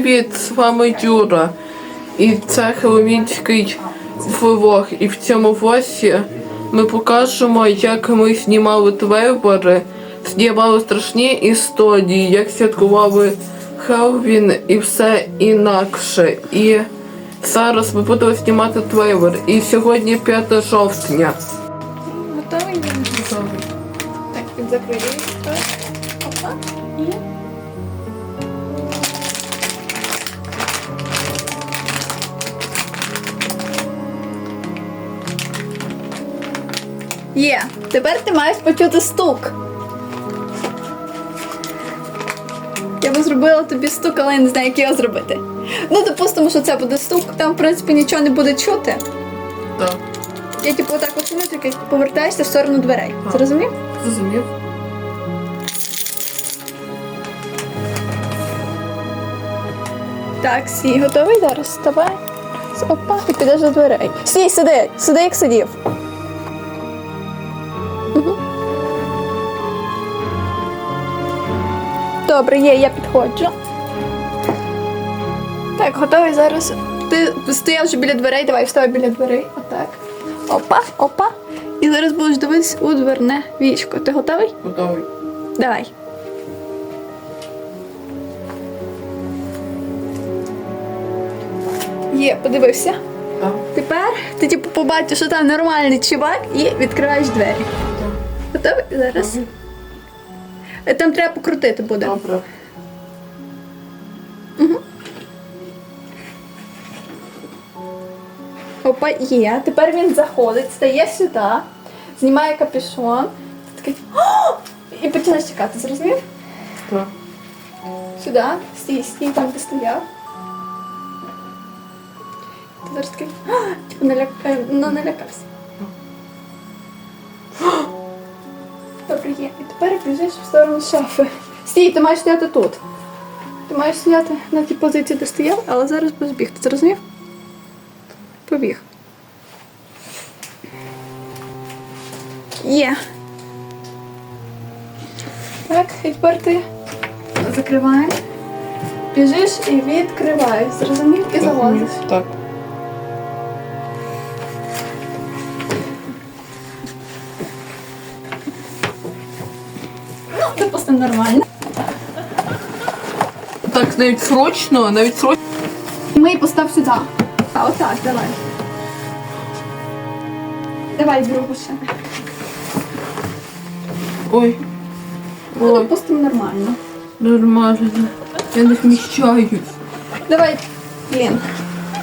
привіт! З вами Юра. І це Хеловінський влог. І в цьому влозі ми покажемо, як ми знімали трейлери, знімали страшні історії, як святкували Хеллоуін і все інакше. І зараз ми будемо знімати трейлер. І сьогодні 5 жовтня. Готовий він? Так, він Є. Тепер ти маєш почути стук. Я би зробила тобі стук, але я не знаю, як його зробити. Ну, допустимо, що це буде стук, там, в принципі, нічого не буде чути. Так, Я типу отак оціню, тільки повертаєшся в сторону дверей. Так. Зрозумів? зрозумів. Так, сій, готовий зараз? Вставай. Опа, ти підеш до дверей. Стій, сиди, сиди, як сидів. Добре, є, я підходжу. Так, готовий зараз. Ти стояв вже біля дверей, давай вставай біля дверей. Отак. Опа, опа. І зараз будеш дивитися у дверне вічко. Ти готовий? Готовий. Давай. Є, подивився. Так. Тепер ти типу побачиш, що там нормальний чувак і відкриваєш двері. Готовий? Зараз. Е, Там треба покрутити буде. Добре. Опа, є. Тепер він заходить, стає сюди, знімає капюшон. Такий. «О!» І починаєш чекати, зрозумів? Так. Сюди, стій, стій там, де стояв. Ти зараз такий. Типу наляк... е, ну, налякався. Добре, є. І тепер біжиш в сторону шафи. Стій, ти маєш стояти тут. Ти маєш стояти на тій позиції, де стояв, але зараз будеш бігти. Зрозумів? Побіг. Є. Так, і тепер ти закриваєш, біжиш і відкриваєш. Зрозумів і залазиш. Так. Ну, допустим, нормально. Так, навіть срочно, навіть срочно. Ми її постав сюди. А отак, давай. Давай другу ще. Ой. Ну, Ой, допустим, нормально. нормально. Я не вміщаюсь. Давай, блін.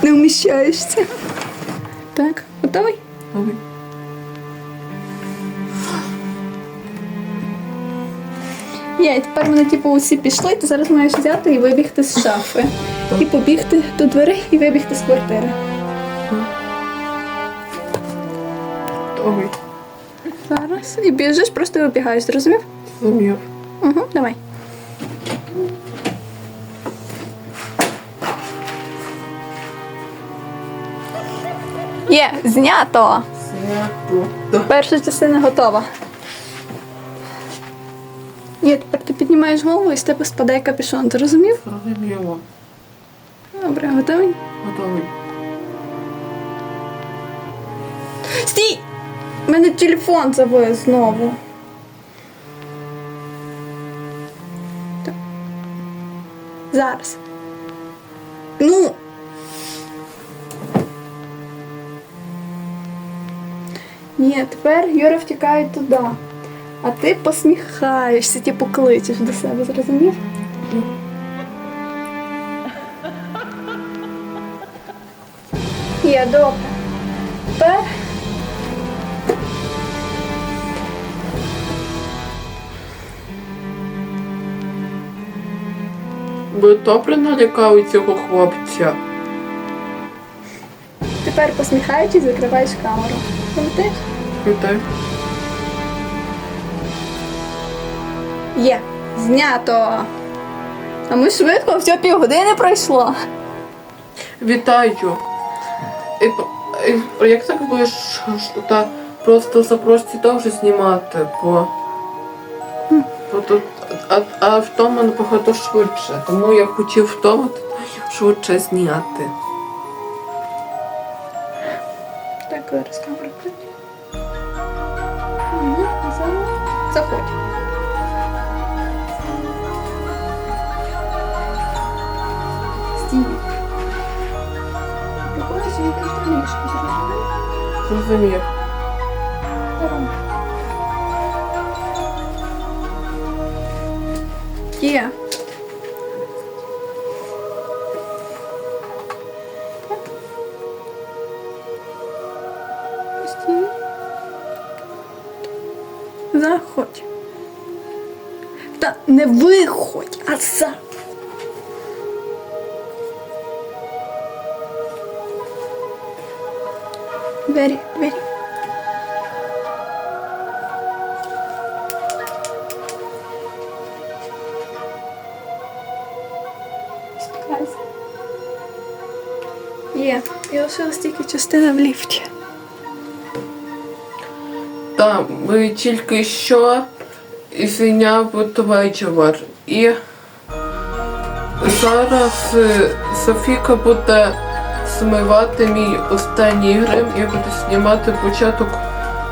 Не вміщаєшся. Так, готовий? Ой. Є, і тепер вони типу усі пішли, ти зараз маєш взяти і вибігти з шафи. І побігти до дверей і вибігти з квартири. Ой. Зараз. І біжиш, просто вибігаєш, зрозумів? Зумів. Угу, давай. Є, знято. Снято. Так. Перша частина готова. Є, тепер ти піднімаєш голову і з тебе спадає капюшон. Ти розумів? Зрозуміло. Добре, готовий? Готовий. Стій! У мене телефон завоє знову. Так. Зараз. Ну. Ні, тепер Юра втікає туди. А ти посміхаєшся, типу кличеш до себе, зрозумів? Є, добре. Тепер Ви добре налякали цього хлопця? Тепер посміхаючись, закриваєш камеру. Пам'ятаєш? Питай. Є. Знято. А ми швидко, все півгодини пройшло. Вітаю. І, і, як так будеш що та просто запрості довше знімати, бо, бо тут, а, а в тому набагато швидше. Тому я хотів в тому швидше зняти. Так, зараз. Угу. Заходь. Зрозумів. Є. Заходь. Та не виходь, а за. Двері, двері. Спускайся. Є. І лишилась тільки частина в ліфті. Та ми тільки що зняв вечір. І зараз е, Софіка буде змивати мій останній грим і буде знімати початок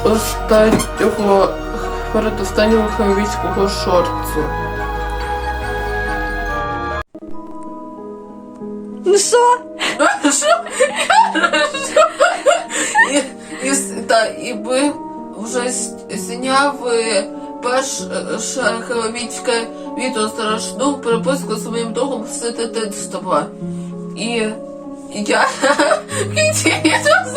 останнього передостаннього хавійського шорту. Ну що? І, та, і ви вже с- зняли перше хеловіцьке відео страшну переписку з своїм другом з дитинства. І я і зараз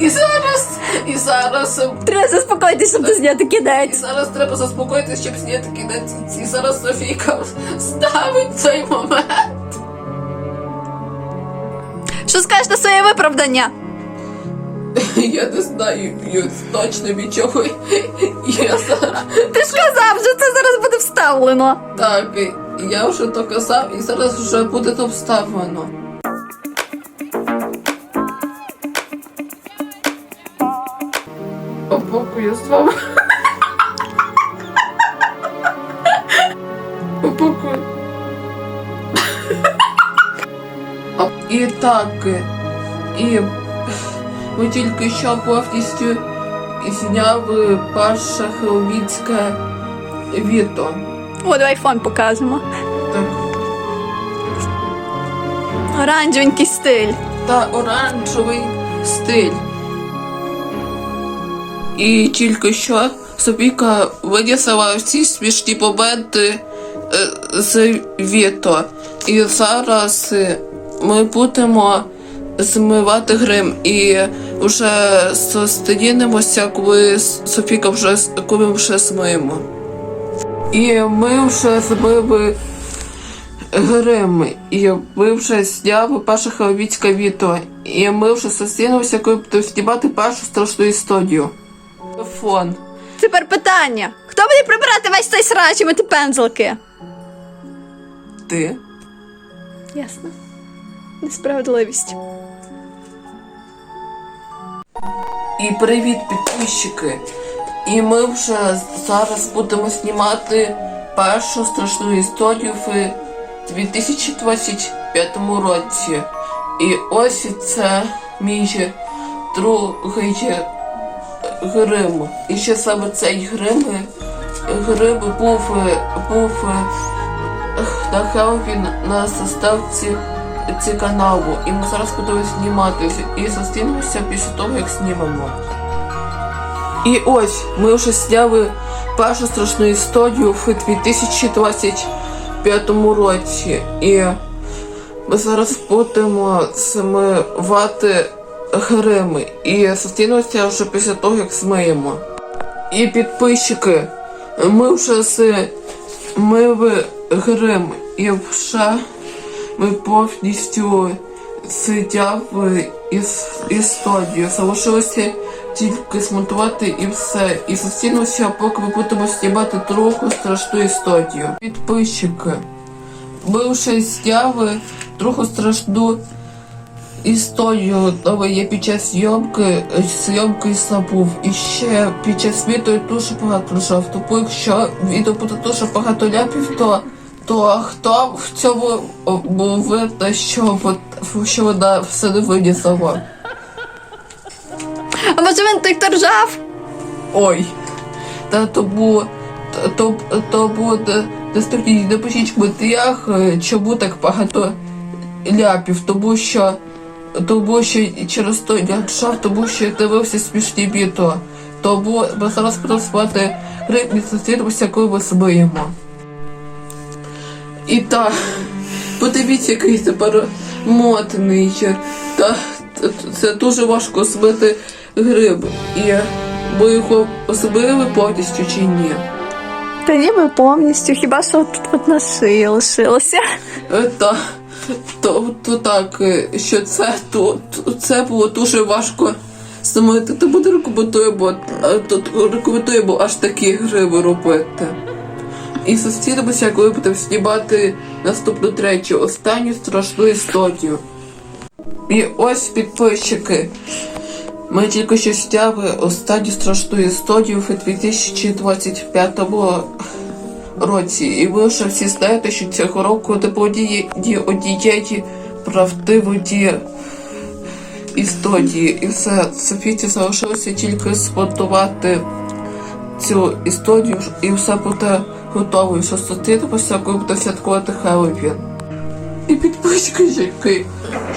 і зараз і зараз Треба заспокоїтися, щоб зняти кінець. і зараз треба заспокоїтися, щоб зняти кінець. І зараз Софійка ставить цей момент. Що скажеш на своє виправдання? Я не знаю я точно від чого я зараз. Ти ж казав, що це зараз буде вставлено. Так, я вже то казав і зараз вже буде то вставлено. Опокую з вами. Опокую. І так, і ми тільки що повністю зняли перше хеловінське відео. О, давай фон покажемо. Так. Оранжевенький стиль. та оранжевий стиль. І тільки що Софіка винесла всі смішні моменти е, з відео. І зараз е, ми будемо змивати грим і вже зустрінемося, коли Софіка вже коли вже змиємо. І ми вже змили Грим, і ви вже зняли перше хеловіцьке відео, і ми вже зустрінемося, коли будемо знімати першу страшну історію. Телефон. Тепер питання. Хто буде прибирати весь цей срач і мити пензлики? Ти. Ясно. Несправедливість. І привіт, підписчики. І ми вже зараз будемо знімати першу страшну історію в 2025 році. І ось це мій другий грим. І ще саме цей грим, грим був, був на Хелвін на заставці ці каналу. І ми зараз будемо знімати і зустрінемося після того, як знімемо. І ось ми вже зняли першу страшну історію в 2025 році. І ми зараз будемо змивати грими. І зустрінемося вже після того, як змиємо. І підписчики, ми вже змили грим. І вже повністю зняли із історію. Залишилося тільки змонтувати і все. І зустрінемося, поки ми будемо знімати другу страшну історію. Підписчики, ми вже зняли другу страшну історію, але я під час зйомки зйомки забув. І ще під час відео дуже багато лежав. Тому якщо відео буде дуже багато ляпів, то то хто в цьому був видно, що, що вона все не винісла? А може він хто ржав? Ой. Та то було. То, то, то не, не напишіть в коментарях, е, чому так багато ляпів, тому що тому що через той ландшафт, тому що я дивився смішні відео. Тому ми зараз будемо спати гриб і зустрінемося, коли ми смиємо. І так, подивіться, який тепер мотний. Та, це дуже важко смити гриб. І ми його змили повністю чи ні? Та ніби повністю, хіба що тут от на шиї лишилося. Е, Та, то, то так, е, що це, то, це було дуже важко смити. Тому не рекомендуємо, е, тут рекомендуємо аж такі гриби робити. І зустрінемося, коли будемо знімати наступну третю, останню страшну історію. І ось підписчики. Ми тільки що зняли останню страшну історію в 2025 році. І ви вже всі знаєте, що цього року не було ні, ні однієї правдивої історії. І все, Софіці залишилося тільки смонтувати цю історію, і все буде готово. І що зустрінемося, коли буде святкувати Хеллоуін. І підписчики, який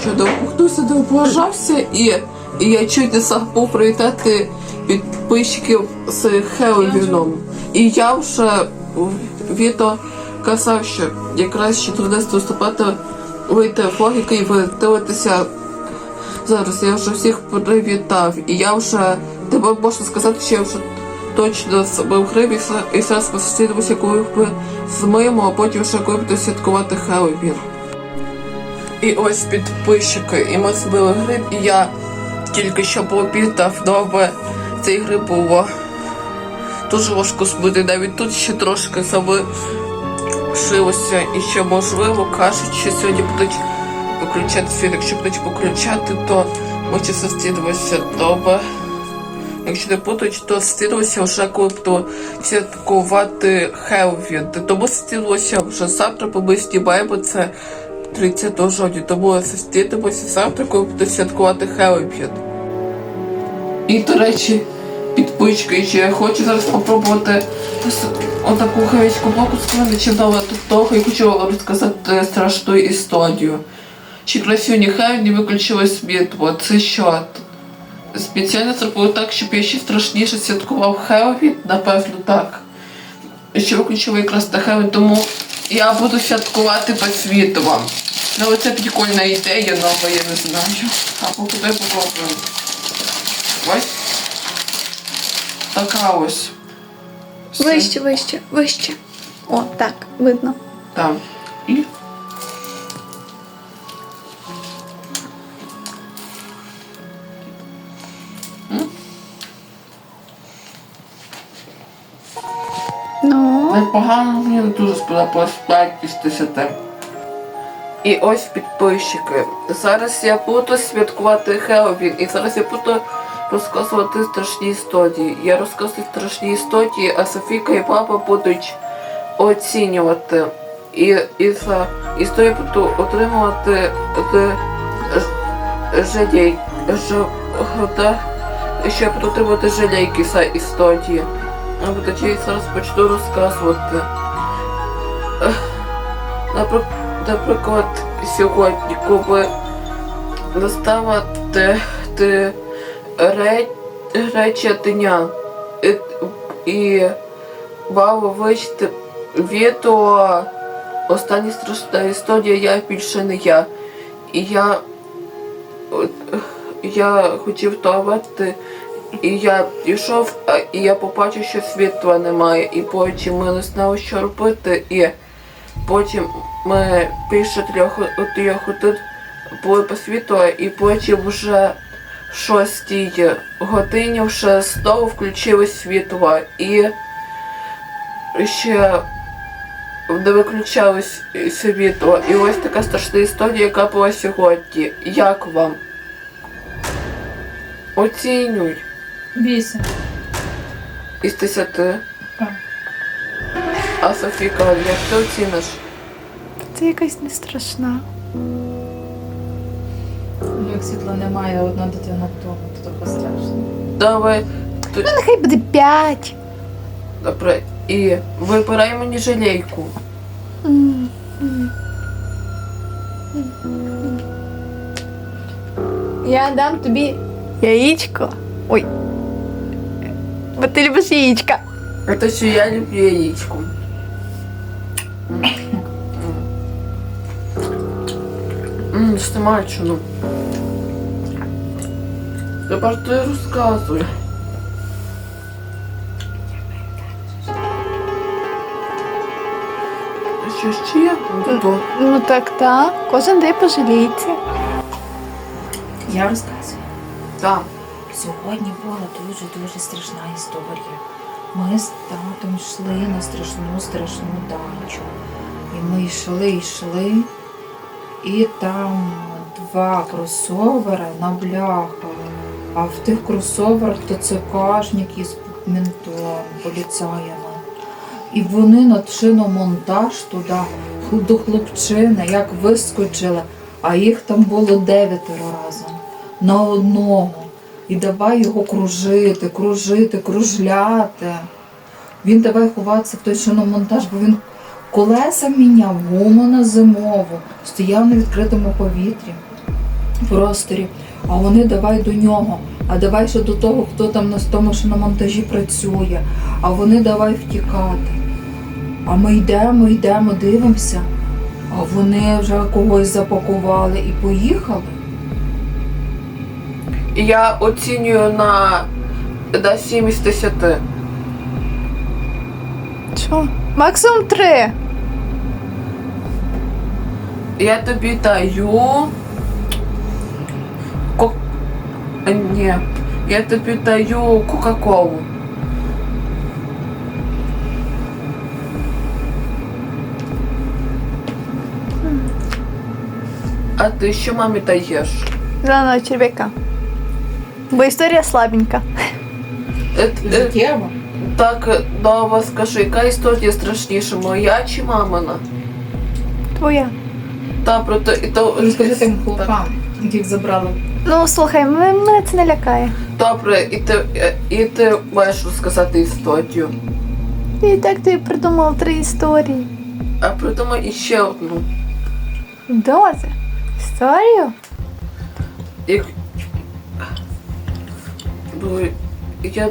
що хтось не облажався, і, і я чуть не забув привітати підписчиків з Хеллоуіном. І я вже в відео казав, що якраз 14 листопада вийде влог, який ви дивитеся зараз. Я вже всіх привітав. І я вже тебе можна сказати, що я вже точно зробив гриб і зараз ми коли ми змиємо, а потім вже коли буде святкувати Хеллоуін. І ось підписчики, і ми збили гриб, і я тільки що пообідав, добре цей гриб було дуже важко збити. Навіть тут ще трошки залишилося. І ще можливо кажуть, що сьогодні будуть виключати світ. Якщо будуть виключати, то ми ще зустрінемося добре. Якщо не будуть, то зустрінемося вже коли святкувати Хелвін. Тому зустрінемося вже завтра, бо ми знімаємо це 30 жовтня. Тому зустрінемося завтра, коли святкувати Хелвін. І, до речі, підпички, що я хочу зараз спробувати отаку боку складати, чи дала тут того, і хочу вам розказати страшну історію. Чи красюні Хелвін виключили світло. Це що? Спеціально зробили так, щоб я ще страшніше святкував Хелвін, напевно, так. Що виключили якраз на Хелвін, тому я буду святкувати без світла. Ну, але це прикольна ідея нова, я не знаю. А поки дай попробуємо. Ось. Така ось. Все. Вище, вище, вище. О, так, видно. Там. І. Непогано мені дуже сподобалось 5 І ось підписчики. Зараз я буду святкувати Хеллоуін, і зараз я буду розказувати страшні історії. Я розказую страшні історії, а Софійка і папа будуть оцінювати. І, і за історію буду отримувати жалей. Ж, да, що я буду отримувати жалейки за історії. Я зараз почну розказувати. Наприклад, сьогодні, коли настала те, те ре, реча дня і, і мало вичити відео остання страшна історія, я більше не я. І я, я хотів туалети, і я пішов, і я побачив, що світла немає, і потім ми не знали, що робити, і потім ми більше трьох, трьох годин були по світлу, і потім вже в шостій годині вже знову включили світло, і ще не виключали с- світло. І ось така страшна історія, яка була сьогодні. Як вам? Оцінюй. Вісім. Із 10. Так. А Софіка, як ти оціниш? це якась не страшна. Ну, як світла немає, одна дитина вдома, то таке страшно. Давай, Ну, нехай буде п'ять. добре, і вибирай мені жалейку. М. Я дам тобі яєчко. Ой. Бо ти любиш яєчка. Это що я люблю яєчку. Ммм, смачно. Тепер ти розказуй. А Що ще? То. Ну так, так. Кожен день пожаліється. Я розказую. Так. Сьогодні була дуже-дуже страшна історія. Ми з татом йшли на страшну страшну дачу. І ми йшли, йшли, і там два кросовери на бляхах. А в тих кросоверах ТЦКшники з ментом, поліцаями. І вони на шиномонтаж туди до хлопчини, як вискочили, а їх там було дев'ятеро разом на одного. І давай його кружити, кружити, кружляти. Він давай ховатися в той шиномонтаж, бо він колеса міняв, гуму на зимову, стояв на відкритому повітрі, просторі. А вони давай до нього, а давай ще до того, хто там на тому шиномонтажі працює, а вони давай втікати. А ми йдемо, йдемо, дивимося, а вони вже когось запакували і поїхали. І я оцінюю на, на 7 із 10. Що? Максимум три. Я тобі даю. Ко... А, Ні. Я тобі даю Кока-Колу. А ти що мамі даєш? Зеленого черв'яка. Бо історія слабенька. Е, е, Життєво. Так, е, Дава, скажи, яка історія страшніша, моя чи мамина? Твоя. Та, про то, і то... Розкажи тим хлопам, яких забрали. Ну слухай, мене, це не лякає. Добре, і ти, е, і ти маєш розказати історію. І так ти придумав три історії. А придумай іще одну. Дози. Історію? Як... Бо я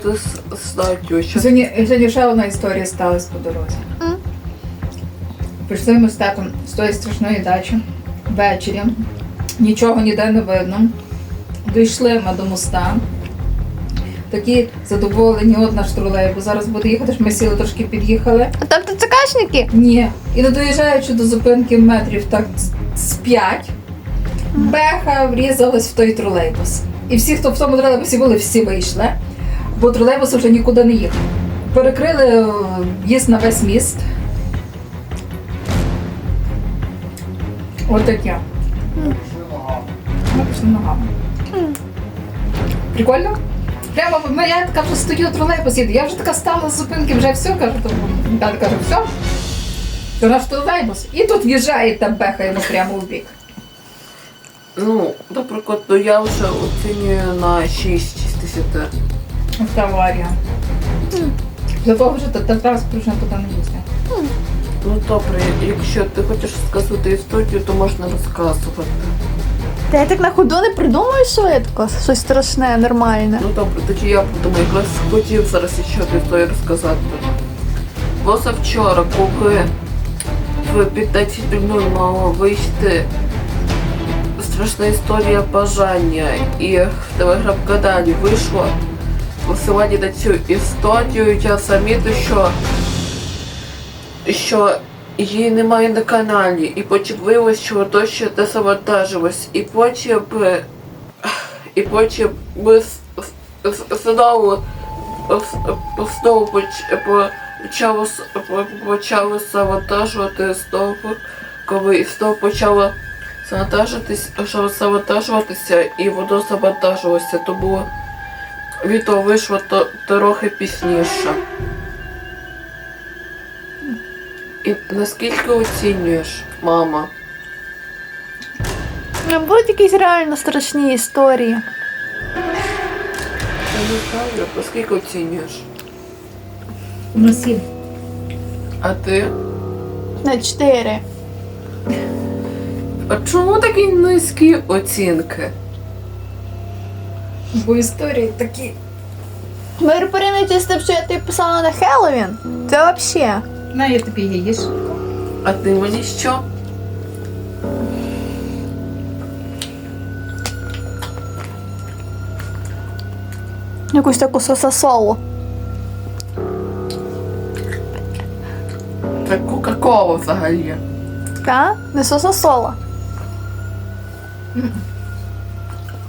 що... Сьогодні, сьогодні ще одна історія сталася по дорозі. М? Прийшли ми з татом з тої страшної дачі ввечері. Нічого ніде не видно. Дійшли ми до моста. Такі задоволені, от наш тролейбус. Зараз буде їхати, ж ми сіли трошки під'їхали. А там ТЦКшники? Ні. І не доїжджаючи до зупинки метрів так з- з п'ять, беха врізалась в той тролейбус. І всі, хто в тому тролейбусі були, всі вийшли, бо тролейбус вже нікуди не їхав. Перекрили е, в'їзд на весь міст. Отаке. Ми пішли ногами. Прикольно? Прямо я вже стою тролейбус їде. Я вже така стала з зупинки, вже все, кажу, то тато каже, все. То наш тролейбус. І тут в'їжджає та йому прямо в бік. Ну, наприклад, то я вже оцінюю на 6 із 10. Ось аварія. Для того вже та, та транспорт туди не їздить. Ну добре, якщо ти хочеш сказати історію, то можна розказувати. Та я так на ходу не придумаю швидко. Щось страшне, нормальне. Ну добре, тоді я подумаю, якраз хотів зараз ще одну історію розказати. Позавчора, коли в 15.00 мала вийти страшна історія бажання, і в телеграм-каналі вийшло посилання на цю історію, я замітив, що, що її немає на каналі, і потім виявилось, що то ще не завантажилось, і потім і потім ми знову знову поч- почало почало завантажувати знову, коли знову почало завантажитись, що завантажуватися, і воно завантажилося, тому відео вийшло то, трохи пізніше. І наскільки оцінюєш, мама? Не будуть якісь реально страшні історії. Я не знаю, наскільки оцінюєш. На сім. А ти? На чотири. А чому такі низькі оцінки? Бо історії такі. Ми порівняйте з тим, що я тобі писала на Хеллоуін. Це взагалі. На, я тобі їж. А ти мені що? Якусь таку сосасолу. Це Кока-Кола взагалі. Та? Не сосасола.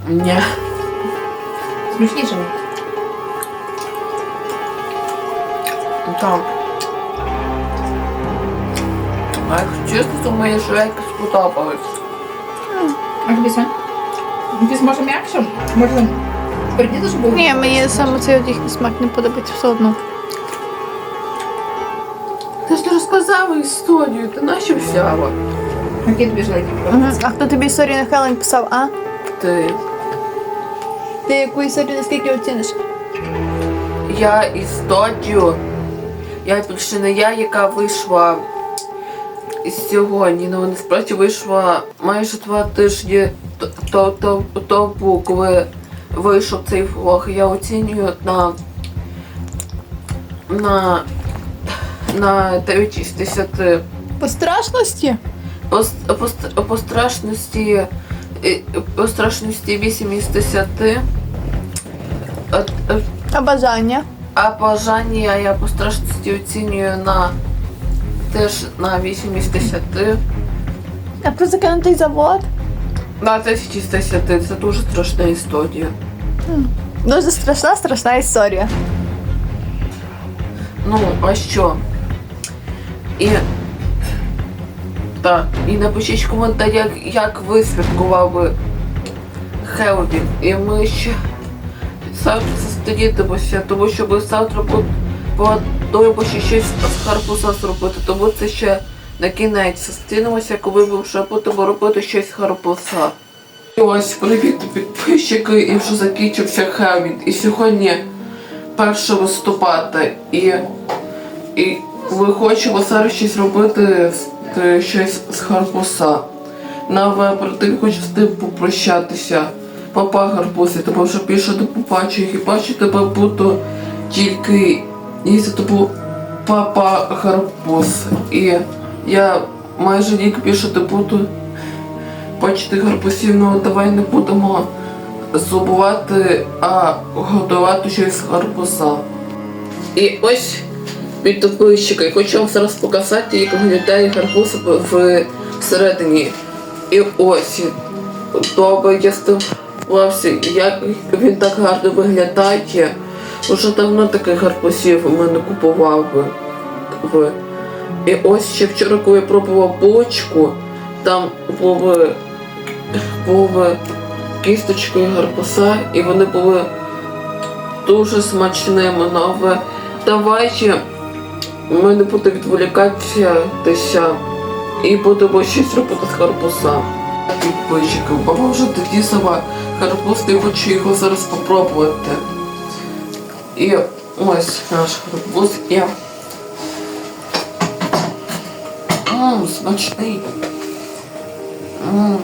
Ні. Смачніше. Так. А якщо чесно, то мені швейки сподобались. А Сонь? Тобі може м'якше? Може передіти, щоб було? Ні, мені саме цей от їхній смак не подобається все одно. Ти ж не розказала історію, ти нащо взяла? Які тобі жилеті Угу. А хто тобі історію на Хеллоуін писав, а? Ти. Ти яку історію наскільки оціниш? Я історію. Я більше не я, яка вийшла сьогодні. Ну насправді вийшла майже два тижні т- то, то, тому, коли вийшов цей влог. Я оцінюю на на на 9 із 10. По страшності? По, страшності е, по страшності 8 із 10. А, а, А бажання? а бажання я по страшності оцінюю на теж на 8 із 10. А про закинутий завод? На 10 із 10 це дуже страшна історія. Дуже страшна, страшна історія. Ну, а що? І. Так, і напишіть в коментарях, як ви святкували Хеллоуін. І ми ще завтра зустрітимося, тому що ми завтра пла- плануємо ще щось з Харпуса зробити, тому це ще на кінець зустрінемося, коли ми вже будемо робити щось з Харпуса. І ось привіт підписчики, і вже закінчився Хеллоуін. І сьогодні 1 листопада. І і ми хочемо зараз щось робити щось з Гарбуса. На перед тим хочу з тим попрощатися. Папа Гарбуз, я тебе вже більше не побачу. Хіба що тебе буду тільки і за тобою папа Гарбуз. І я майже рік більше не буду бачити гарбузів, ну давай не будемо забувати, а готувати щось з гарбуза. І ось підписчики. Хочу вам зараз показати, як виглядає гарбуз всередині. І ось добре я здивувався, як він так гарно виглядає. Уже давно таких гарбузів ми не купували. В- І ось ще вчора, коли я пробував булочку, там були, були кісточки гарбуза, і вони були дуже смачними. Ну, але давайте ми не будемо відволікатися і будемо щось робити з гарбуза. Підписчиків, баба вже тоді сама гарбуз, я хочу його зараз попробувати. І ось наш гарбуз є. Ммм, смачний. Ммм.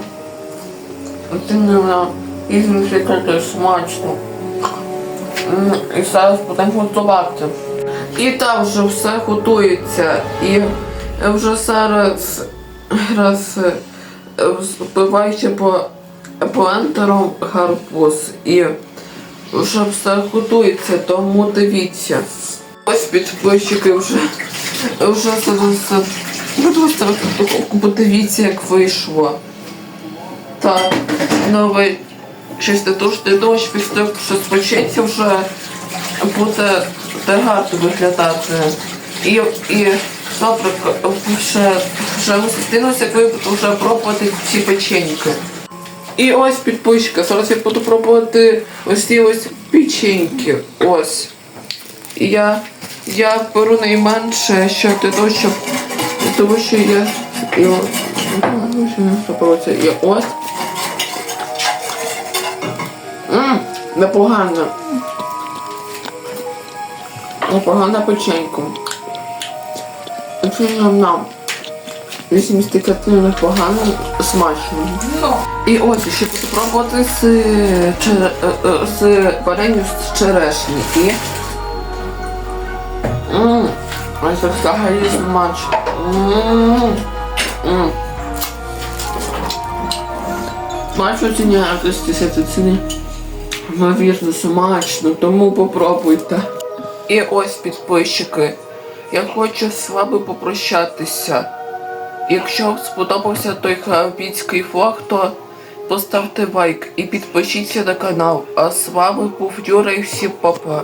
Це не ізмішки таке смачно. І зараз будемо готувати. І там вже все готується. І вже зараз раз е, збиваючи по блендером гарбуз. І вже все готується, тому дивіться. Ось підписчики вже вже зараз буду ставити подивіться, як вийшло. Так, не думаю, що після що спочиться вже буде гарно виглядати. І, і добре, вже, вже ми зустрінемося, як ви вже пробувати ці печеньки. І ось підписчика, зараз я буду пробувати ось ці ось печеньки. Ось. І я, я беру найменше, що для того, щоб того, що ось, і ось. Ммм, непогано. Непогана печенька. Нам нам 80 непогано, смачно. Ну, І ось ще спробувати з, чере- е, е, з варенню з черешні. І... Ммм, це взагалі смачно. Ммм. Ммм. Смачно 10 ціни. Ймовірно, смачно, тому попробуйте. І ось підписчики. Я хочу з вами попрощатися. Якщо вам сподобався той харабіцький флаг, то поставте лайк і підпишіться на канал. А з вами був Юра і всім папа.